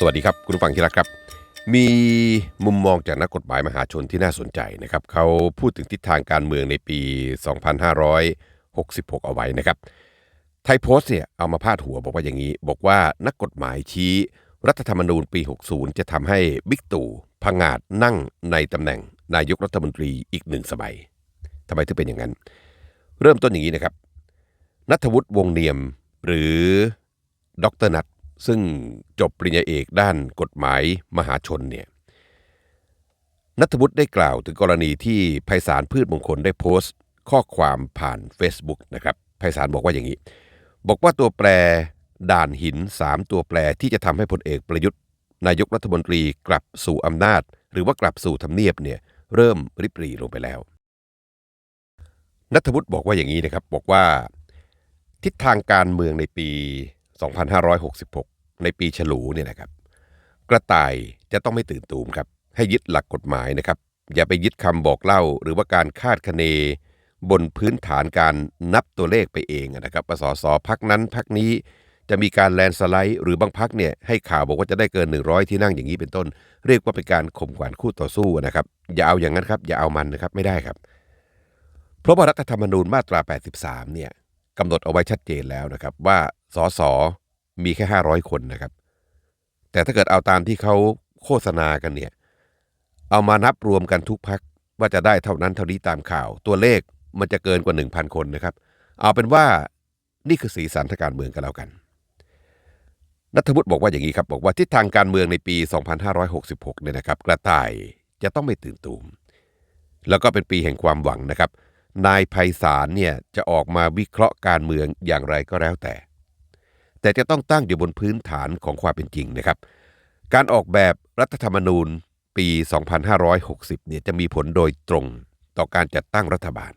สวัสดีครับ คุณผู้ฟังที่รักครับ มีมุมมองจากนักกฎหมายมหาชนที่น่าสนใจนะครับเขาพูดถึงทิศทางการเมืองในปี 2566 เอาไว้นะครับไทยโพสต์เนี่ยเอามาพาดหัวบอกว่าอย่างนี้ บอกว่านักกฎหมายชี้ รัฐธรรมนูญปี 60 จะทำให้บิ๊กตู่พังาดนั่งในตำแหน่งนายกรัฐมนตรีอีกหนึ่งสมัยทำไมถึงเป็นอย่างนั้น เริ่มต้นอย่างนี้นะครับนัทวุฒิวงเนียมหรือดรนัท ซึ่งจบปริญญาเอกด้านกฎหมายมหาชนเนี่ยนัทวุฒิได้กล่าวถึงกรณีที่ไพศาลพืชมงคลได้โพสต์ ข้อความผ่าน Facebook นะครับไพศาลบอกว่าอย่างนี้ บอกว่าตัวแปรด่านหิน 3 ตัวแปรที่จะทำให้พลเอกประยุทธ์ นายกรัฐมนตรีกลับสู่อำนาจ หรือว่ากลับสู่ทำเนียบเนี่ยเริ่มริบหรี่ลงไปแล้วนัทวุฒิบอกว่าอย่างนี้นะครับบอกว่า ทิศทางการเมืองในปี 2566 ในปีฉลูเนี่ยนะครับ กระต่ายจะต้องไม่ตื่นตูมครับ ให้ยึดหลักกฎหมายนะครับ อย่าไปยึดคำบอกเล่า หรือว่าการคาดคะเน บนพื้นฐานการนับตัวเลขไปเองนะครับว่าสสพักนั้นพักนี้จะมีการแลนสไลด์หรือบางพักเนี่ยให้ข่าวบอกว่าจะได้เกิน 100 ที่นั่งอย่างนี้เป็นต้น เรียกว่าเป็นการข่มขวัญคู่ต่อสู้นะครับ อย่าเอาอย่างนั้นครับ อย่าเอามันนะครับไม่ได้ครับ เพราะว่ารัฐธรรมนูญมาตรา 83 เนี่ยกำหนดเอาไว้ชัดเจนแล้วนะครับว่า สสมีแค่ 500 คนนะครับ แต่ถ้าเกิดเอาตามที่เขาโฆษณากันเนี่ย เอามานับรวมกันทุกพักว่าจะได้เท่านั้นเท่านี้ตามข่าว ตัวเลขมันจะเกินกว่า 1,000 คนนะครับ เอาเป็นว่านี่คือสีสันทางการเมืองกันแล้วกันนัทวุฒิบอกว่าอย่างนี้ครับบอกว่าทิศทางการเมืองในปี 2566 เนี่ยนะครับ กระต่ายจะต้องไม่ตื่นตูม แล้วก็เป็นปีแห่งความหวังนะครับ นายไพศาลเนี่ยจะออกมาวิเคราะห์การเมืองอย่างไรก็แล้วแต่ แต่จะต้องตั้งอยู่บนพื้นฐานของความเป็นจริงนะครับ การออกแบบรัฐธรรมนูญปี 2560 เนี่ยจะมีผลโดยตรงต่อการจัดตั้งรัฐบาล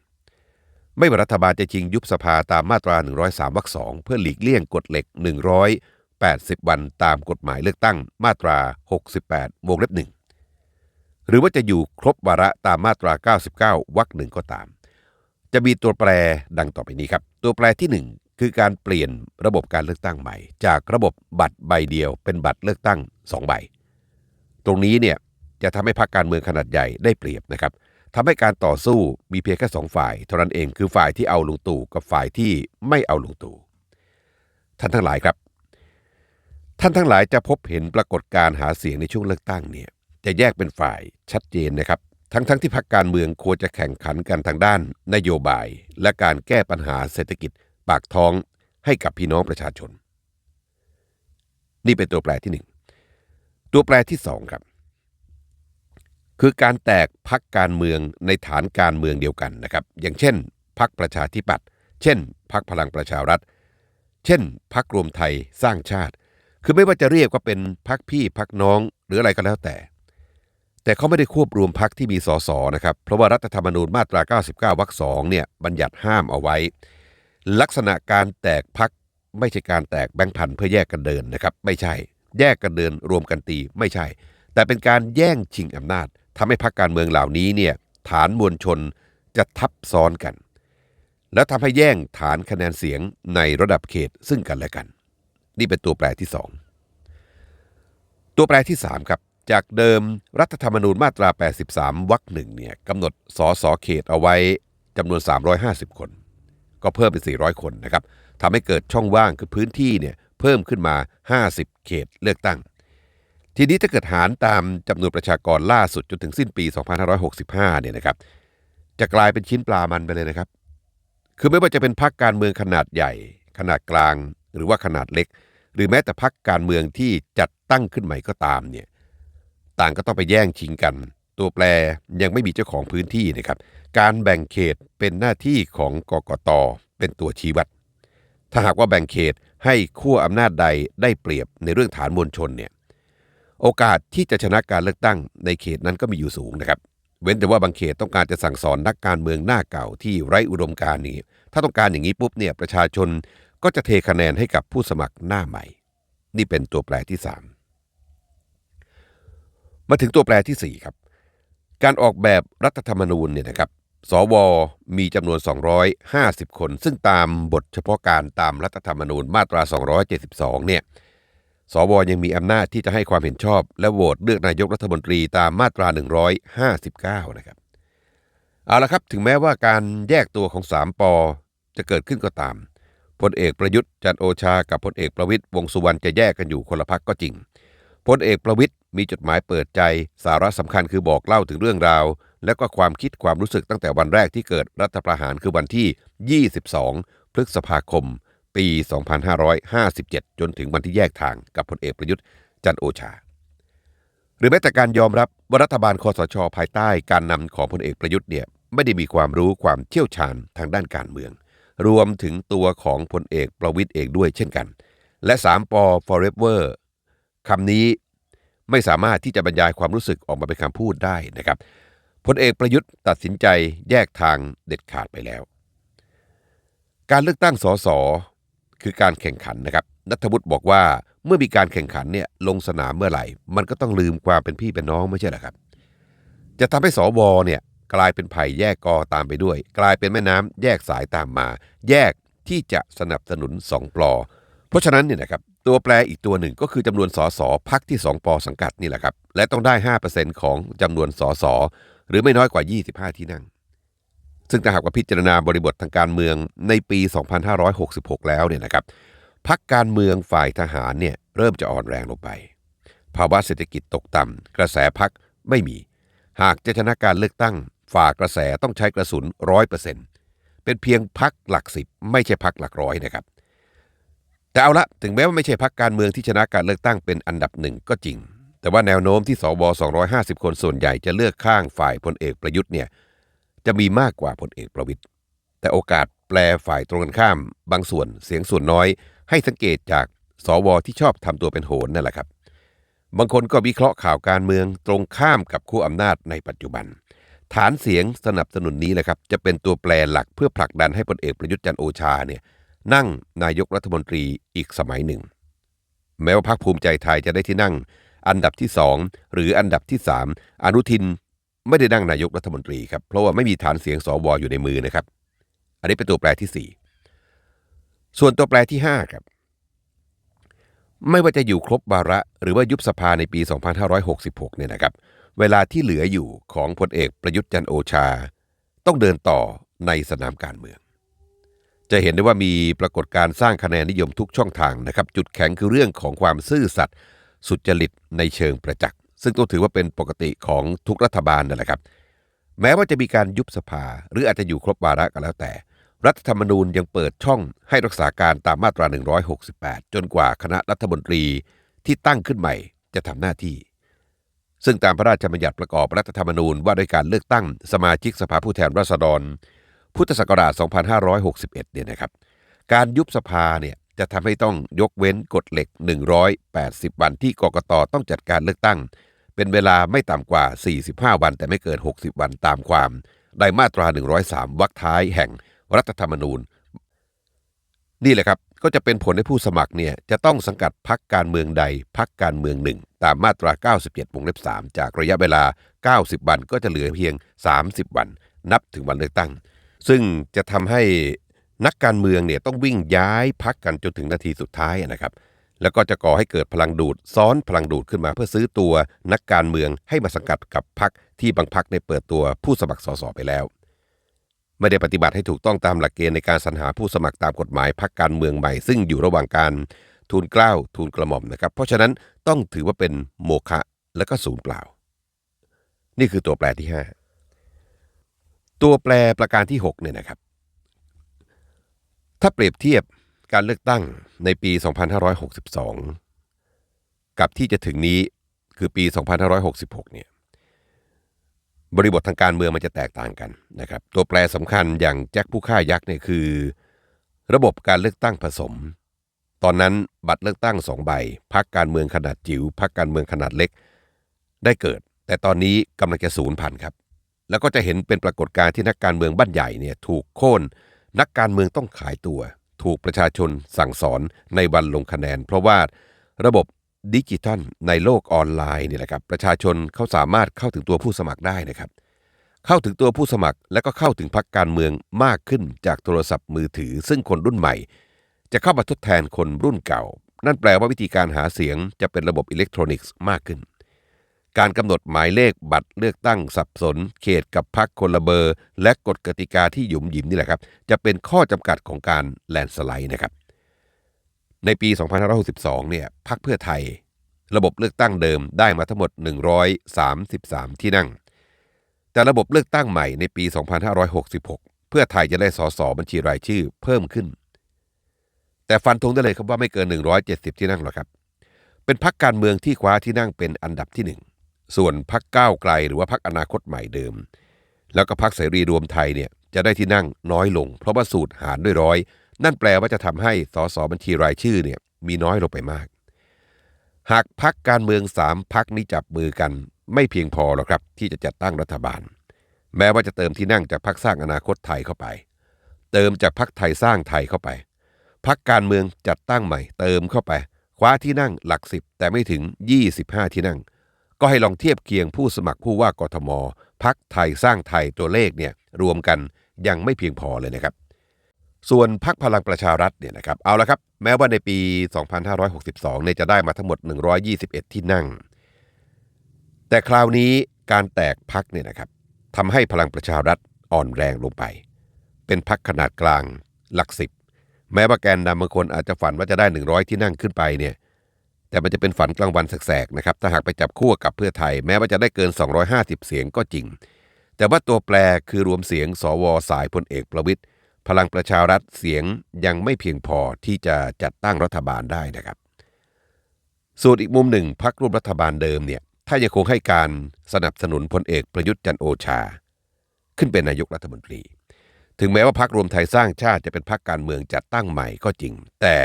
ไม่ว่ารัฐบาลจะชิงยุบสภาตามมาตรา 103วรรคสองเพื่อหลีกเลี่ยงกฎเหล็ก 180 วันตามกฎหมายเลือกตั้งมาตรา 68 วงเล็บหนึ่งหรือว่าจะอยู่ครบวาระตามมาตรา 99 วรรคหนึ่งก็ตาม จะมีตัวแปรดังต่อไปนี้ครับ ตัวแปรที่ 1 คือการเปลี่ยนระบบการเลือกตั้งใหม่ จากระบบบัตรใบเดียวเป็นบัตรเลือกตั้ง 2 ใบ ตรงนี้เนี่ยจะทำให้พรรคการเมืองขนาดใหญ่ได้เปรียบนะครับทำให้การต่อสู้มีเพียงแค่สองฝ่ายเท่านั้นเองคือฝ่ายที่เอาลุงตู่กับฝ่ายที่ไม่เอาลุงตู่ท่านทั้งหลายครับ ท่านทั้งหลายจะพบเห็นปรากฏการณ์หาเสียงในช่วงเลือกตั้งเนี่ยจะแยกเป็นฝ่ายชัดเจนนะครับ ทั้งทั้งที่พรรคการเมืองควรจะแข่งขันกันทางด้าน นโยบาย และการแก้ปัญหาเศรษฐกิจ ปากท้องให้กับพี่น้องประชาชน นี่เป็นตัวแปรที่หนึ่งตัวแปรที่สองครับ คือการแตกพักการเมืองในฐานการเมืองเดียวกันนะครับ อย่างเช่นพักประชาธิปัตย์เช่นพักพลังประชารัฐ เช่นพักรวมไทยสร้างชาติ คือไม่ว่าจะเรียกว่าเป็นพักพี่พักน้องหรืออะไรก็แล้วแต่ แต่เขาไม่ได้ควบรวมพักที่มีสสนะครับ เพราะว่ารัฐธรรมนูญมาตรา 99วรรคสองเนี่ยบัญญัติห้ามเอาไว้ ลักษณะการแตกพักไม่ใช่การแตกแบงค์พันเพื่อแยกกันเดินนะครับ ไม่ใช่ แยกกันเดินรวมกันตีไม่ใช่ แต่เป็นการแย่งชิงอำนาจทำให้พรรคการเมืองเหล่านี้เนี่ยฐานมวลชนจะทับซ้อนกัน แล้วทำให้แย่งฐานคะแนนเสียงในระดับเขตซึ่งกันและกัน นี่เป็นตัวแปรที่สองตัวแปรที่สามครับจากเดิมรัฐธรรมนูญมาตรา 83 วรรคหนึ่งเนี่ยกำหนดสสเขตเอาไว้จำนวน 350 คน ก็เพิ่มเป็น 400 คนนะครับทำให้เกิดช่องว่างคือพื้นที่เนี่ยเพิ่มขึ้นมา 50 เขตเลือกตั้ง ทีนี้ถ้าเกิดหารตามจำนวนประชากรล่าสุดจนถึงสิ้นปี 2565 เนี่ยนะครับ จะกลายเป็นชิ้นปลามันไปเลยนะครับ คือไม่ว่าจะเป็นพรรคการเมืองขนาดใหญ่ ขนาดกลาง หรือว่าขนาดเล็ก หรือแม้แต่พรรคการเมืองที่จัดตั้งขึ้นใหม่ก็ตามเนี่ย ต่างก็ต้องไปแย่งชิงกัน ตัวแปรยังไม่มีเจ้าของพื้นที่นะครับ การแบ่งเขตเป็นหน้าที่ของกกตเป็นตัวชี้วัด ถ้าหากว่าแบ่งเขตให้ขั้วอำนาจใดได้เปรียบในเรื่องฐานมวลชนเนี่ยโอกาสที่จะชนะการเลือกตั้งในเขตนั้นก็มีอยู่สูงนะครับ เว้นแต่ว่าบางเขตต้องการจะสั่งสอนนักการเมืองหน้าเก่าที่ไร้อุดมการณ์นี้ ถ้าต้องการอย่างนี้ปุ๊บเนี่ยประชาชนก็จะเทคะแนนให้กับผู้สมัครหน้าใหม่ นี่เป็นตัวแปรที่ 3 มาถึงตัวแปรที่ 4 ครับ การออกแบบรัฐธรรมนูญเนี่ยนะครับ สว มีจำนวน 250 คน ซึ่งตามบทเฉพาะการตามรัฐธรรมนูญมาตรา 272 เนี่ย สว ยังมีอำนาจที่จะให้ความเห็นชอบ และโหวตเลือกนายกรัฐมนตรีตามมาตรา 159 นะครับ เอาละครับ ถึงแม้ว่าการแยกตัวของ 3ปอจะเกิดขึ้นก็ตามพลเอกประยุทธ์จันโอชา กับพลเอกประวิตยวงสุวรรณจะแยกกันอยู่คนละพักก็จริง พลเอกประวิตยมีจดหมายเปิดใจ สาระสำคัญคือบอกเล่าถึงเรื่องราว และก็ความคิดความรู้สึกตั้งแต่วันแรกที่เกิดรัฐประหารคือวันที่ 22 พฤษภาคม ปี 2557 จนถึงวันที่แยกทางกับพลเอกประยุทธ์จันโอชา หรือแม้แต่การยอมรับว่ารัฐบาลคอสช ภายใต้การนำของพลเอกประยุทธ์เนี่ยไม่ได้มีความรู้ความเชี่ยวชาญทางด้านการเมือง รวมถึงตัวของพลเอกประวิทย์เองด้วยเช่นกัน และ 3ปอ forever คำนี้ไม่สามารถที่จะบรรยายความรู้สึกออกมาเป็นคำพูดได้นะครับพลเอกประยุทธ์ตัดสินใจแยกทางเด็ดขาดไปแล้ว การเลือกตั้งสสคือการแข่งขันนะครับนัทวุฒิบอกว่าเมื่อมีการแข่งขันเนี่ยลงสนามเมื่อไหร่ มันก็ต้องลืมความเป็นพี่เป็นน้องไม่ใช่หรอครับ จะทำให้สวเนี่ยกลายเป็นไผ่แยกกอตามไปด้วย กลายเป็นแม่น้ำแยกสายตามมา แยกที่จะสนับสนุนสองปลอ เพราะฉะนั้นเนี่ยนะครับ ตัวแปรอีกตัวหนึ่งก็คือจำนวนสสพักที่ 2ปอสังกัดนี่แหละครับ และต้องได้ 5%ของจำนวนสสหรือไม่น้อยกว่า 25 ที่นั่ง ซึ่งถ้าหากว่าพิจารณาบริบททางการเมืองในปี 2566 แล้วเนี่ยนะครับพักการเมืองฝ่ายทหารเนี่ยเริ่มจะอ่อนแรงลงไป ภาวะเศรษฐกิจตกต่ำกระแสพักไม่มี หากจะชนะการเลือกตั้ง ฝ่ากระแสต้องใช้กระสุนร้อยเปอร์เซ็นต์เป็นเพียงพักหลักสิบไม่ใช่พักหลักร้อยนะครับ แต่เอาละถึงแม้ว่าไม่ใช่พักการเมืองที่ชนะการเลือกตั้งเป็นอันดับหนึ่งก็จริง แต่ว่าแนวโน้มที่สว250 คนส่วนใหญ่จะเลือกข้างฝ่ายพลเอกประยุทธ์เนี่ยจะมีมากกว่าพลเอกประวิตยแต่โอกาสแปลฝ่ายตรงกันข้าม บางส่วนเสียงส่วนน้อย ให้สังเกตจากสวที่ชอบทำตัวเป็นโหนนั่นแหละครับ บางคนก็วิเคราะห์ข่าวการเมืองตรงข้ามกับคู่อำนาจในปัจจุบัน ฐานเสียงสนับสนุนนี้แหละครับจะเป็นตัวแปรหลักเพื่อผลักดันให้พลเอกประยุทธ์จันโอชาเนี่ย นั่งนายกรัฐมนตรีอีกสมัยหนึ่ง แม้ว่าพรรคภูมิใจไทยจะได้ที่นั่ง อันดับที่สองหรืออันดับที่สามอนุทินไม่ได้นั่งนายกรัฐมนตรีครับเพราะว่าไม่มีฐานเสียงสวอยู่ในมือนะครับ อันนี้เป็นตัวแปรที่สี่ส่วนตัวแปรที่ห้าครับไม่ว่าจะอยู่ครบวาระหรือว่ายุบสภาในปี 2566 เนี่ยนะครับ เวลาที่เหลืออยู่ของพลเอกประยุทธ์จันโอชา ต้องเดินต่อในสนามการเมือง จะเห็นได้ว่ามีปรากฏการสร้างคะแนนนิยมทุกช่องทางนะครับ จุดแข็งคือเรื่องของความซื่อสัตย์สุจริตในเชิงประจักษ์ ซึ่งต้องถือว่าเป็นปกติของทุกรัฐบาลนั่นแหละครับ แม้ว่าจะมีการยุบสภา หรืออาจจะอยู่ครบวาระก็แล้วแต่ รัฐธรรมนูญยังเปิดช่องให้รักษาการตามมาตรา 168 จนกว่าคณะรัฐมนตรีที่ตั้งขึ้นใหม่จะทำหน้าที่ ซึ่งตามพระราชบัญญัติประกอบรัฐธรรมนูญว่าด้วยการเลือกตั้งสมาชิกสภาผู้แทนราษฎร พุทธศักราช 2561 เนี่ยนะครับการยุบสภาเนี่ยจะทำให้ต้องยกเว้นกฎเหล็ก 180 วันที่กกตต้องจัดการเลือกตั้ง เป็นเวลาไม่ต่ำกว่า 45 วันแต่ไม่เกิน 60 วันตามความได้มาตรา 103 วรรคท้ายแห่งรัฐธรรมนูญ นี่แหละครับก็จะเป็นผลให้ผู้สมัครเนี่ยจะต้องสังกัดพักการเมืองใดพักการเมืองหนึ่ง ตามมาตรา 97วงเล็บ 3 จากระยะเวลา 90 วันก็จะเหลือเพียง 30 วัน นับถึงวันเลือกตั้ง ซึ่งจะทำให้นักการเมืองเนี่ยต้องวิ่งย้ายพักกันจนถึงนาทีสุดท้ายนะครับ แล้วก็จะก่อให้เกิดพลังดูด ซ้อนพลังดูดขึ้นมาเพื่อซื้อตัวนักการเมืองให้มาสังกัดกับพักที่บางพักได้เปิดตัวผู้สมัครสสไปแล้ว ไม่ได้ปฏิบัติให้ถูกต้องตามหลักเกณฑ์ในการสรรหาผู้สมัครตามกฎหมายพักการเมืองใหม่ ซึ่งอยู่ระหว่างการทูลเกล้าทูลกระหม่อมนะครับ เพราะฉะนั้นต้องถือว่าเป็นโมฆะและก็ศูนย์เปล่า นี่คือตัวแปรที่5 ตัวแปรประการที่6เนี่ยนะครับ ถ้าเปรียบเทียบการเลือกตั้งในปี 2562 กับที่จะถึงนี้คือปี 2566 เนี่ย บริบททางการเมืองมันจะแตกต่างกันนะครับ ตัวแปรสำคัญอย่างแจ็คผู้ฆ่ายักษ์เนี่ยคือ ระบบการเลือกตั้งผสม ตอนนั้นบัตรเลือกตั้งสองใบพักการเมืองขนาดจิ๋วพักการเมืองขนาดเล็ก ได้เกิด แต่ตอนนี้กำลังจะสูญพันธุ์ครับ แล้วก็จะเห็นเป็นปรากฏการณ์ที่นักการเมืองบ้านใหญ่เนี่ยถูกโค่นนักการเมืองต้องขายตัว ถูกประชาชนสั่งสอนในวันลงคะแนน เพราะว่าระบบดิจิทัลในโลกออนไลน์เนี่ยแหละครับประชาชนเขาสามารถเข้าถึงตัวผู้สมัครได้นะครับ เข้าถึงตัวผู้สมัครและก็เข้าถึงพรรคการเมืองมากขึ้นจากโทรศัพท์มือถือ ซึ่งคนรุ่นใหม่ จะเข้ามาทดแทนคนรุ่นเก่า นั่นแปลว่าวิธีการหาเสียงจะเป็นระบบอิเล็กทรอนิกส์มากขึ้น การกำหนดหมายเลขบัตรเลือกตั้งสับสน เขตกับพักคนละเบอร์ และกฎกติกาที่หยุมหยิมนี่แหละครับ จะเป็นข้อจำกัดของการแลนสไลด์นะครับ ในปี 2562 เนี่ยพรรคเพื่อไทย ระบบเลือกตั้งเดิมได้มาทั้งหมด 133 ที่นั่ง แต่ระบบเลือกตั้งใหม่ในปี 2566 เพื่อไทยจะได้สสบัญชีรายชื่อเพิ่มขึ้น แต่ฟันธงได้เลยครับว่าไม่เกิน 170 ที่นั่งหรอกครับ เป็นพักการเมืองที่คว้าที่นั่งเป็นอันดับที่หนึ่ง ส่วนพักก้าวไกลหรือว่าพักอนาคตใหม่เดิม แล้วก็พักเสรีรวมไทยเนี่ยจะได้ที่นั่งน้อยลง เพราะว่าสูตรหารด้วยร้อย นั่นแปลว่าจะทำให้สสบัญชีรายชื่อเนี่ยมีน้อยลงไปมาก หากพักการเมืองสามพักนี้จับมือกันไม่เพียงพอหรอกครับ ที่จะจัดตั้งรัฐบาล แม้ว่าจะเติมที่นั่งจากพักสร้างอนาคตไทยเข้าไป เติมจากพักไทยสร้างไทยเข้าไปพักการเมืองจัดตั้งใหม่เติมเข้าไป คว้าที่นั่งหลักสิบแต่ไม่ถึง 25 ที่นั่ง ก็ให้ลองเทียบเคียงผู้สมัครผู้ว่ากทมพักไทยสร้างไทยตัวเลขเนี่ยรวมกันยังไม่เพียงพอเลยนะครับ ส่วนพักพลังประชารัฐเนี่ยนะครับเอาละครับ แม้ว่าในปี 2562เนี่ยจะได้มาทั้งหมด 121 ที่นั่ง แต่คราวนี้การแตกพักเนี่ยนะครับทำให้พลังประชารัฐอ่อนแรงลงไป เป็นพักขนาดกลางหลักสิบแม้ว่าแกนนำบางคนอาจจะฝันว่าจะได้ 100 ที่นั่งขึ้นไปเนี่ย แต่มันจะเป็นฝันกลางวันแสกๆนะครับถ้าหากไปจับคู่กับเพื่อไทย แม้ว่าจะได้เกิน 250 เสียงก็จริง แต่ว่าตัวแปรคือรวมเสียง สวสายพลเอกประวิตยพลังประชารัฐเสียงยังไม่เพียงพอที่จะจัดตั้งรัฐบาลได้นะครับ ส่วนอีกมุมหนึ่งพักร่วมรัฐบาลเดิมเนี่ยถ้ายังคงให้การสนับสนุนพลเอกประยุทธ์จันโอชา ขึ้นเป็นนายกรัฐมนตรี ถึงแม้ว่าพักรวมไทยสร้างชาติจะเป็นพักการเมืองจัดตั้งใหม่ก็จริง แต่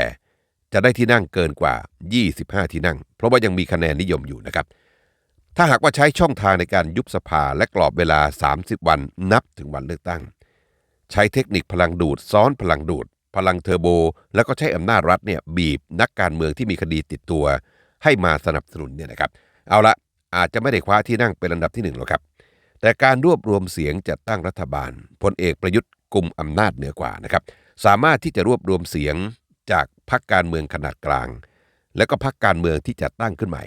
จะได้ที่นั่งเกินกว่า 25 ที่นั่ง เพราะว่ายังมีคะแนนนิยมอยู่นะครับ ถ้าหากว่าใช้ช่องทางในการยุบสภาและกรอบเวลา 30 วันนับถึงวันเลือกตั้ง ใช้เทคนิคพลังดูดซ้อนพลังดูด พลังเทอร์โบ แล้วก็ใช้อำนาจรัฐเนี่ยบีบนักการเมืองที่มีคดีติดตัว ให้มาสนับสนุนเนี่ยนะครับ เอาละอาจจะไม่ได้คว้าที่นั่งเป็นอันดับที่หนึ่งหรอกครับ แต่การรวบรวมเสียงจัดตั้งรัฐบาลพลเอกประยุทธ์กลุ่มอำนาจเหนือกว่านะครับสามารถที่จะรวบรวมเสียง จากพรรคการเมืองขนาดกลาง และก็พรรคการเมืองที่จัดตั้งขึ้นใหม่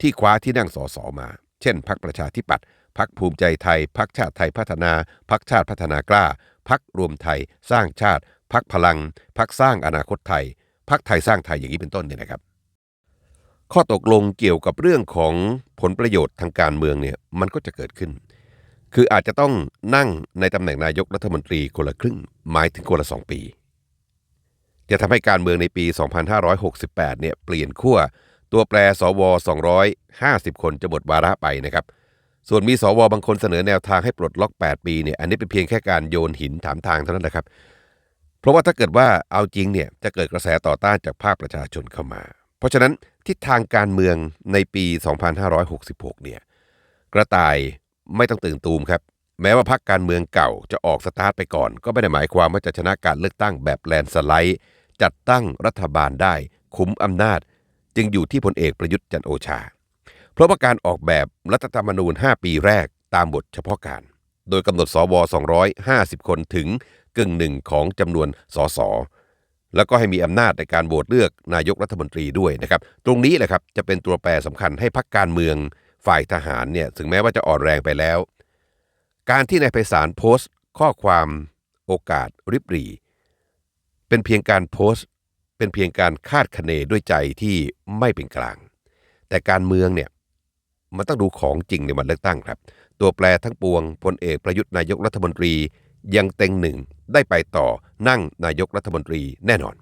ที่คว้าที่นั่งสสมา เช่น พรรคประชาธิปัตย์พรรคภูมิใจไทยพรรคชาติไทยพัฒนาพรรคชาติพัฒนากล้าพรรครวมไทย สร้างชาติพรรคพลังพรรคสร้างอนาคตไทยพรรคไทยสร้างไทยอย่างนี้เป็นต้นเนี่ยนะครับ ข้อตกลงเกี่ยวกับเรื่องของผลประโยชน์ทางการเมืองเนี่ยมันก็จะเกิดขึ้น คืออาจจะต้องนั่งในตำแหน่งนายกรัฐมนตรีคนละครึ่งหมายถึงคนละสองปี จะทำให้การเมืองในปี 2568 เนี่ยเปลี่ยนขั้วตัวแปรสว 250 คนจะหมดวาระไปนะครับ ส่วนมีสวบางคนเสนอแนวทางให้ปลดล็อก 8 ปีเนี่ยอันนี้เป็นเพียงแค่การโยนหินถามทางเท่านั้นแหละครับ เพราะว่าถ้าเกิดว่าเอาจริงเนี่ยจะเกิดกระแสต่อต้านจากภาคประชาชนเข้ามา เพราะฉะนั้นทิศทางการเมืองในปี 2566 เนี่ยกระต่ายไม่ต้องตื่นตูมครับแม้ว่าพรรคการเมืองเก่าจะออกสตาร์ทไปก่อน ก็ไม่ได้หมายความว่าจะชนะการเลือกตั้งแบบแลนสไลด์ จัดตั้งรัฐบาลได้คุ้มอำนาจ จึงอยู่ที่พลเอกประยุทธ์จันโอชา เพราะว่าการออกแบบรัฐธรรมนูญ 5 ปีแรกตามบทเฉพาะการ โดยกำหนดสว250 คนถึงกึ่งหนึ่งของจำนวนสสแล้วก็ให้มีอำนาจในการโหวตเลือกนายกรัฐมนตรีด้วยนะครับ ตรงนี้แหละครับจะเป็นตัวแปรสำคัญให้พักการเมืองฝ่ายทหารเนี่ยถึงแม้ว่าจะอ่อนแรงไปแล้ว การที่นายไพศาลโพสต์ ข้อความโอกาสริบหรี่ เป็นเพียงการโพสต์ เป็นเพียงการคาดคะเนด้วยใจที่ไม่เป็นกลาง แต่การเมืองเนี่ยมันต้องดูของจริงในวันเลือกตั้งครับ ตัวแปรทั้งปวงพลเอกประยุทธ์นายกรัฐมนตรียังเต็งหนึ่งได้ไปต่อนั่งนายกรัฐมนตรีแน่นอน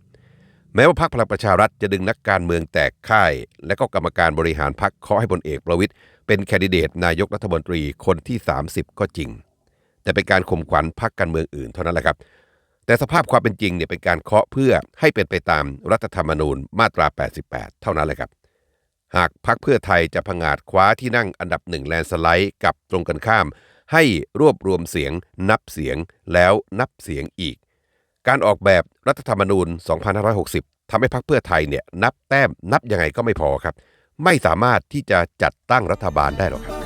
แม้ว่าพรรคพลังประชารัฐจะดึงนักการเมืองแตกค่าย และก็กรรมการบริหารพรรคเคาะให้พลเอกประวิตยเป็นแคนดิเดตนายกรัฐมนตรีคนที่ 30 ก็จริง แต่เป็นการข่มขวัญพรรคการเมืองอื่นเท่านั้นแหละครับ แต่สภาพความเป็นจริงเนี่ยเป็นการเคาะเพื่อให้เป็นไปตามรัฐธรรมนูญมาตรา 88 เท่านั้นแหละครับ หากพักเพื่อไทยจะผงาดคว้าที่นั่งอันดับหนึ่งแลนสไลด์กับตรงกันข้าม ให้รวบรวมเสียง นับเสียงแล้วนับเสียงอีก การออกแบบรัฐธรรมนูญ 2560ทำให้พักเพื่อไทยเนี่ยนับแต้มนับยังไงก็ไม่พอครับ ไม่สามารถที่จะจัดตั้งรัฐบาลได้หรอกครับ